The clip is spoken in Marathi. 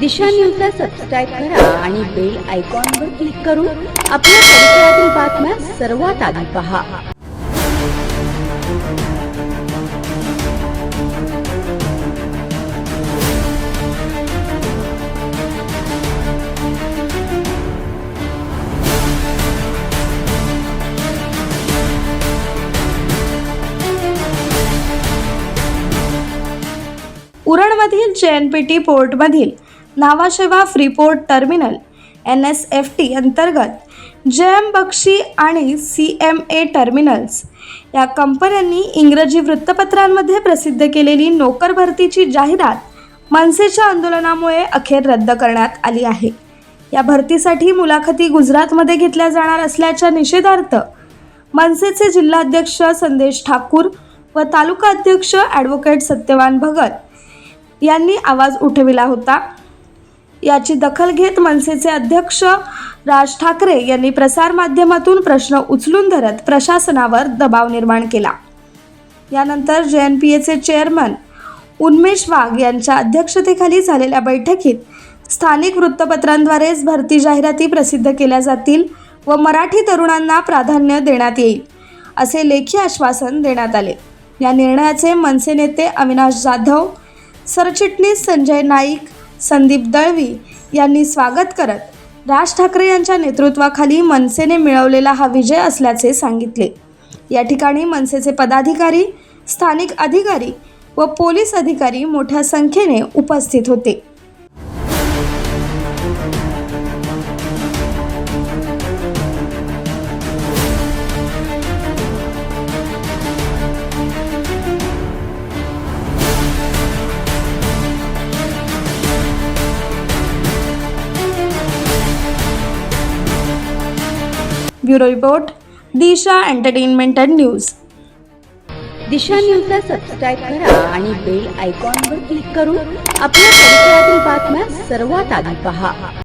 दिशा न्यूजला सबस्क्राईब करा आणि बेल आयकॉनवर क्लिक करून आपल्या परिसरातील बातम्या सर्वात आधी पहा. उरणमधील जेएनपीटी पोर्टमधील Nhava Sheva freeport terminal N S F T अंतर्गत जे एम बक्षी आणि सी एम ए टर्मिनल्स या कंपन्यांनी इंग्रजी वृत्तपत्रांमध्ये प्रसिद्ध केलेली नोकर भरतीची जाहिरात मनसेच्या आंदोलनामुळे अखेर रद्द करण्यात आली आहे. या भरतीसाठी मुलाखती गुजरातमध्ये घेतल्या जाणार असल्याच्या निषेधार्थ मनसेचे जिल्हाध्यक्ष संदेश ठाकूर व तालुका अध्यक्ष ॲडव्होकेट सत्यवान भगत यांनी आवाज उठविला होता. याची दखल घेत मनसेचे अध्यक्ष राज ठाकरे यांनी प्रसारमाध्यमातून प्रश्न उचलून धरत प्रशासनावर दबाव निर्माण केला. यानंतर जे एन पी एचे चेअरमन उन्मेष वाघ यांच्या अध्यक्षतेखाली झालेल्या बैठकीत स्थानिक वृत्तपत्रांद्वारेच भरती जाहिराती प्रसिद्ध केल्या जातील व मराठी तरुणांना प्राधान्य देण्यात येईल असे लेखी आश्वासन देण्यात आले. या निर्णयाचे मनसे नेते अविनाश जाधव सरचिटणीस संजय नाईक संदीप दळवी यांनी स्वागत करत राज ठाकरे यांच्या नेतृत्वाखाली मनसेने मिळवलेला हा विजय असल्याचे सांगितले. या ठिकाणी मनसेचे पदाधिकारी स्थानिक अधिकारी व पोलीस अधिकारी मोठ्या संख्येने उपस्थित होते. Bureau report, Disha entertainment and news. Disha न्यूजला सबस्क्राईब करा बेल आयकॉनवर क्लिक करून आपल्या परिसरातील बातम्या सर्वात आधी पहा.